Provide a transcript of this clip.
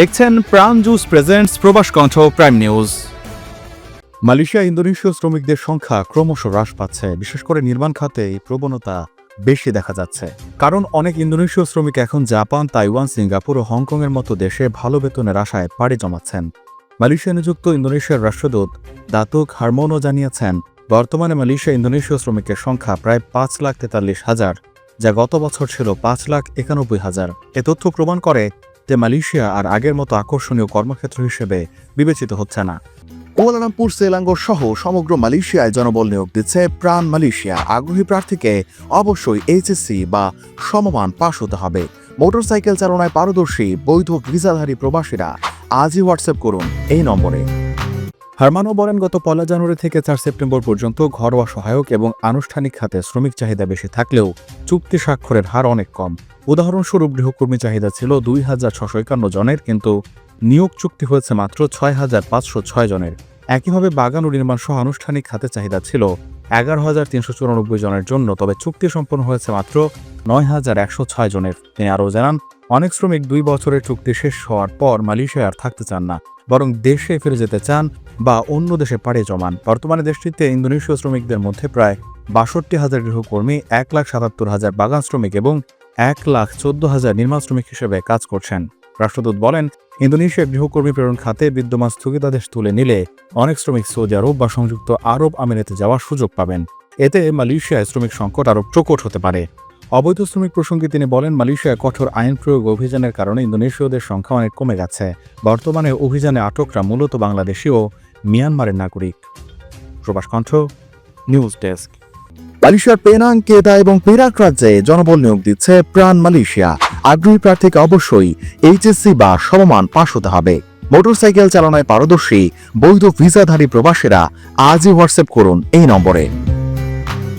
দেখছেন প্রাণ juice presents প্রবাস কণ্ঠ প্রাইম নিউজ মালয়েশিয়া, ইন্দোনেশীয় শ্রমিকদের সংখ্যা ক্রমশ হ্রাস পাচ্ছে। বিশেষ করে নির্মাণ খাতে এই প্রবণতা বেশি দেখা যাচ্ছে। কারণ অনেক ইন্দোনেশীয় শ্রমিক এখন জাপান, তাইওয়ান, সিঙ্গাপুর ও হংকংয়ের মতো দেশে ভালো বেতনের আশায় পাড়ি জমাচ্ছেন। মালয়েশিয়া নিযুক্ত ইন্দোনেশিয়ার রাষ্ট্রদূত দাতুক হারমোনও জানিয়েছেন, বর্তমানে মালয়েশিয়া ইন্দোনেশীয় শ্রমিকের সংখ্যা প্রায় পাঁচ লাখ তেতাল্লিশ হাজার, যা গত বছর ছিল পাঁচ লাখ একানব্বই হাজার। এ তথ্য প্রমাণ করে যে মালয়েশিয়া আর আগের মতো আকর্ষণীয় কর্মক্ষেত্র হিসেবে বিবেচিত হচ্ছে না। কুয়ালালামপুর সেলাঙ্গোর সহ সমগ্র মালয়েশিয়ায় জনবল নিয়োগ দিচ্ছে প্রাণ মালয়েশিয়া। আগ্রহী প্রার্থীকে অবশ্যই এইচএসসি বা সমমান পাশ হতে হবে। মোটরসাইকেল চালনায় পারদর্শী, বৈধ ভিসাধারী প্রবাসীরা আজই হোয়াটসঅ্যাপ করুন এই নম্বরে। হারমানো বলেন, গত পয়লা জানুয়ারি থেকে চার সেপ্টেম্বর পর্যন্ত ঘরোয়া সহায়ক এবং আনুষ্ঠানিক খাতে শ্রমিক চাহিদা বেশি থাকলেও চুক্তি স্বাক্ষরের হার অনেক কম। উদাহরণস্বরূপ গৃহকর্মী চাহিদা ছিল দুই হাজার ছশো একান্ন জনের, কিন্তু নিয়োগ চুক্তি হয়েছে মাত্র ছয় হাজার পাঁচশো ছয় জনের। একইভাবে বাগান ও নির্মাণ সহ আনুষ্ঠানিক খাতে চাহিদা ছিল এগারো হাজার তিনশো চুরানব্বই জনের জন্য, তবে চুক্তি সম্পন্ন হয়েছে মাত্র নয় হাজার একশো ছয় জনের। তিনি আরও জানান, অনেক শ্রমিক দুই বছরের চুক্তি শেষ হওয়ার পর মালয়েশিয়ায় আর থাকতে চান না, বরং দেশে ফিরে যেতে চান বা অন্য দেশে পাড়ি জমান। বর্তমানে দেশটিতে ইন্দোনেশীয় শ্রমিকদের মধ্যে প্রায় বাষট্টি হাজার গৃহকর্মী, এক লাখ সাতাত্তর হাজার বাগান শ্রমিক এবং এক লাখ চোদ্দ হাজার নির্মাণ শ্রমিক হিসেবে কাজ করছেন। রাষ্ট্রদূত বলেন ইন্দোনেশিয়া গৃহকর্মী প্রেরণ খাতে বিদ্যমান স্থগিতাদেশ তুলে নিলে অনেক শ্রমিক সৌদি আরব বা সংযুক্ত আরব আমিরাতে যাওয়ার সুযোগ পাবেন। এতে মালয়েশিয়ায় শ্রমিক সংকট আরও প্রকট হতে পারে। অবৈধ শ্রমিক প্রসঙ্গে তিনি বলেন, মালয়েশিয়ায় কঠোর আইন প্রয়োগ অভিযানের কারণে ইন্দোনেশীয়দের সংখ্যা অনেক কমে গেছে বর্তমানে অভিযানে আটকরা মূলত বাংলাদেশি ও মিয়ানমারের নাগরিক। প্রবাস কণ্ঠ, নিউজ ডেস্ক। মালয়েশিয়ার পেনাং, কেদা এবং পেরাক রাজ্যে জনবল নিয়োগ দিচ্ছে প্রাণ মালয়েশিয়া। আগ্রহী প্রার্থীকে অবশ্যই এইচএসসি বা সমমান পাশ হতে হবে। মোটরসাইকেল চালনায় পারদর্শী, বৈধ ভিসাধারী প্রবাসীরা আজই হোয়াটসঅ্যাপ করুন এই নম্বরে।